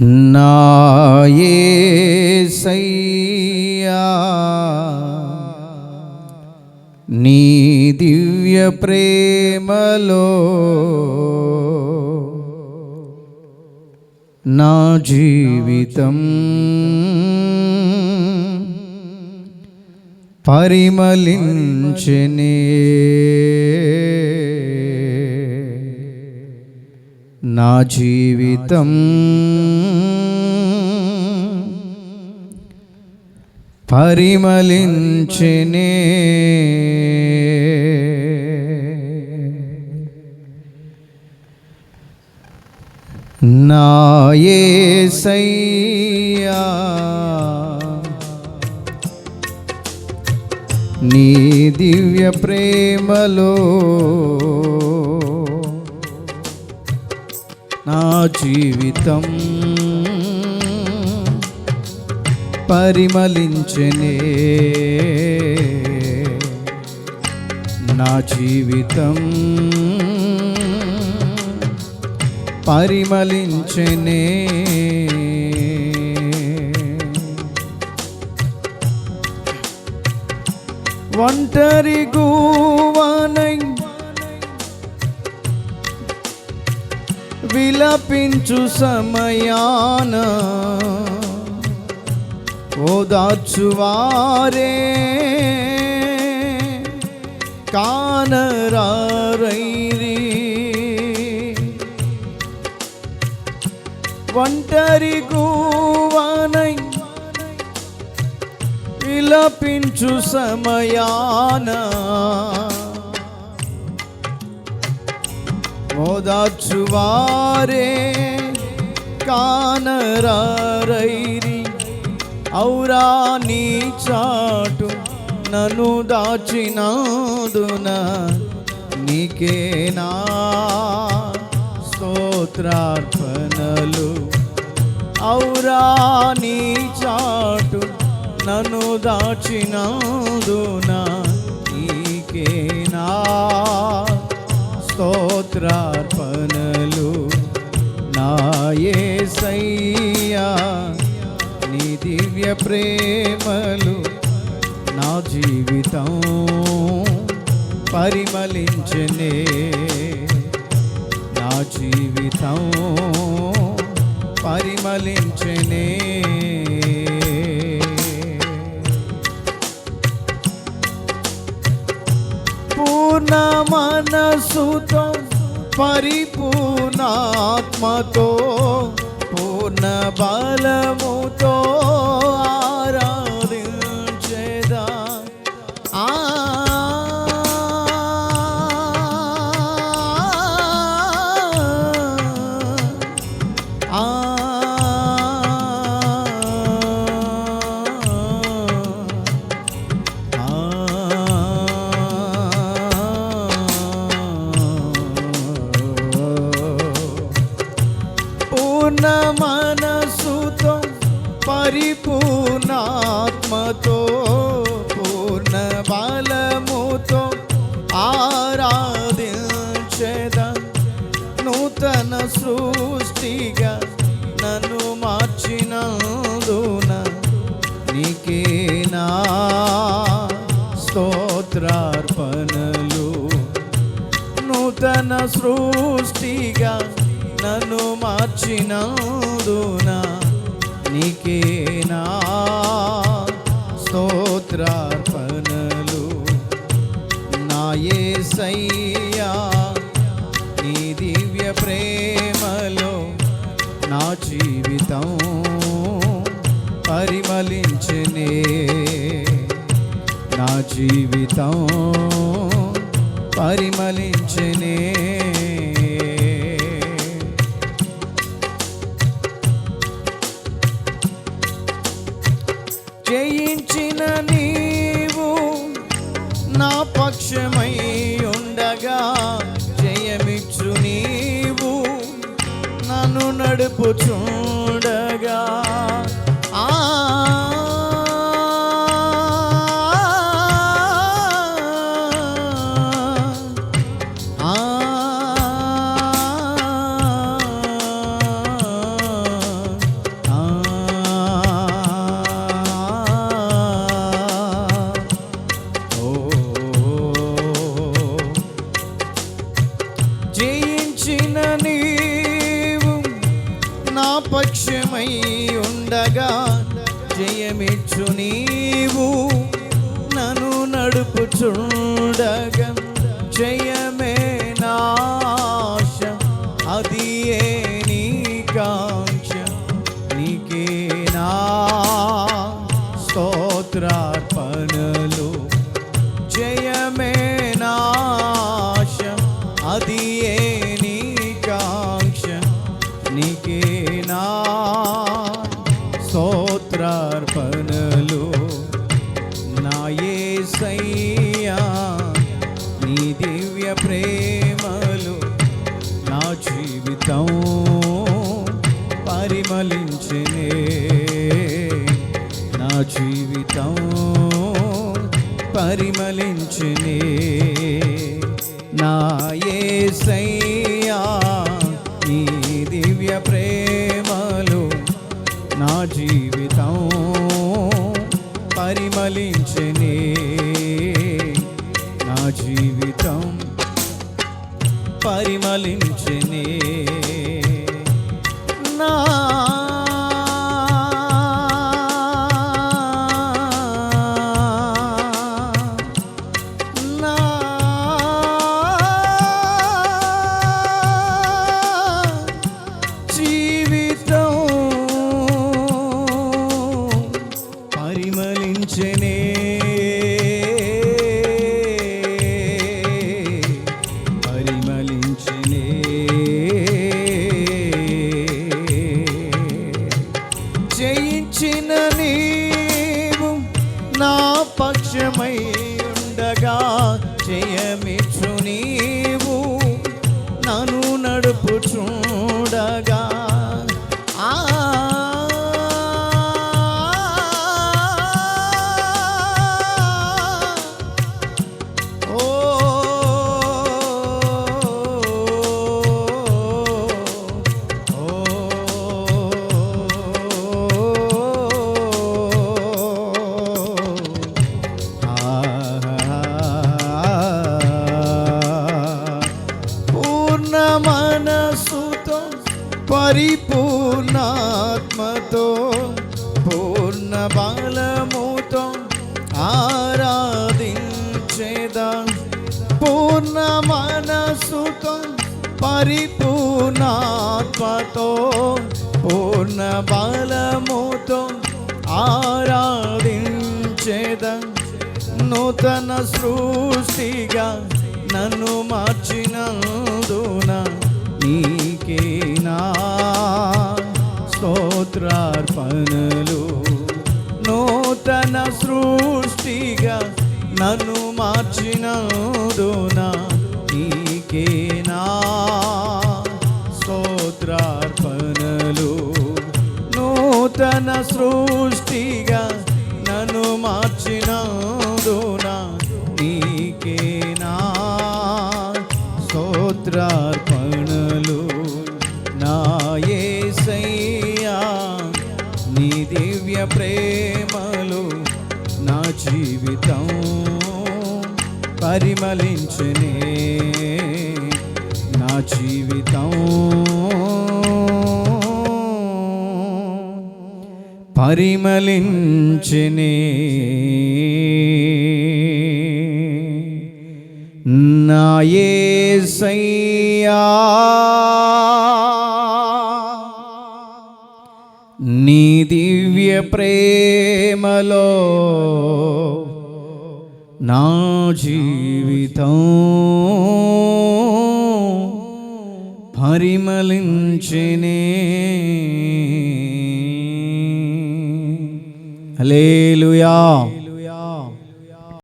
నాయసయ్యా నీ దివ్య ప్రేమలో నా జీవితం పరిమళించనే. నా జీవితం. పరిమళించినే. నా నీ దివ్య ప్రేమలో జీవితం పరిమళించనే. నా జీవితం పరిమళించనే. ఒంటరి గువానై విలపించు సమయాన ఓదార్చువారే కానరారైరి ఒంటరి గువానై విలపించు సమయాన ఓదార్చువారే కానరైరి ఔరా నీ చాటు నన్ను దాచినాదున. నీకేనా స్తోత్రార్పణలు? ఔరా నీ చాటు నన్ను దాచినాదున. నీకేనా స్తోత్రార్పణలు నాయసయ్యా నీ దివ్య ప్రేమలు నా జీవితం పరిమళించనే. నా జీవితం పరిమళించనే. పూర్ణ మనసుతో పరిపూర్ణాత్మతో పూర్ణ బలము నూతన సృష్టిగా నన్ను మార్చినందున నీకేనా స్తోత్రార్పణలు. నా సయ్యా నీ దివ్య ప్రేమలో నా జీవితం పరిమళించనే. నా జీవితం పరిమళించనే. జయించిన నీవు నా పక్షమై ఉండగా జయమిచ్చు నీవు నన్ను నడుపుచూ జయించిన నీవు నా పక్షమై ఉండగా జయమిచ్చు నీవు నన్ను నడుపుచుండగా జయ పరిమళించనే నా జీవితం పరిమళించినే నా యేసయ్యా నీ దివ్య ప్రేమలు నా జీవితం పరిమళించనే నా జీవితం పరిమళించనే. जागा మనసుతో పరిపూర్ణాత్మతో పూర్ణ బలముతో ఆరాధించేద నూతన సృష్టిగా నన్ను మార్చినందున నీకేనా? స్తోత్రార్పణలు నూతన సృష్టిగా నన్ను మార్చినందున నీకేనా? స్తోత్రార్పణలు నూతన సృష్టిగా నన్ను మార్చినందున నీకేనా? స్తోత్రార్పణలు నాయే యేసయ్యా నీ దివ్య ప్రేమలు నా జీవితం పరిమళించనే. జీవితం. పరిమళించిని. నాయే యేసయ్యా నీ దివ్య ప్రేమలో నా జీవితం. పరిమళించనే. హలేలుయా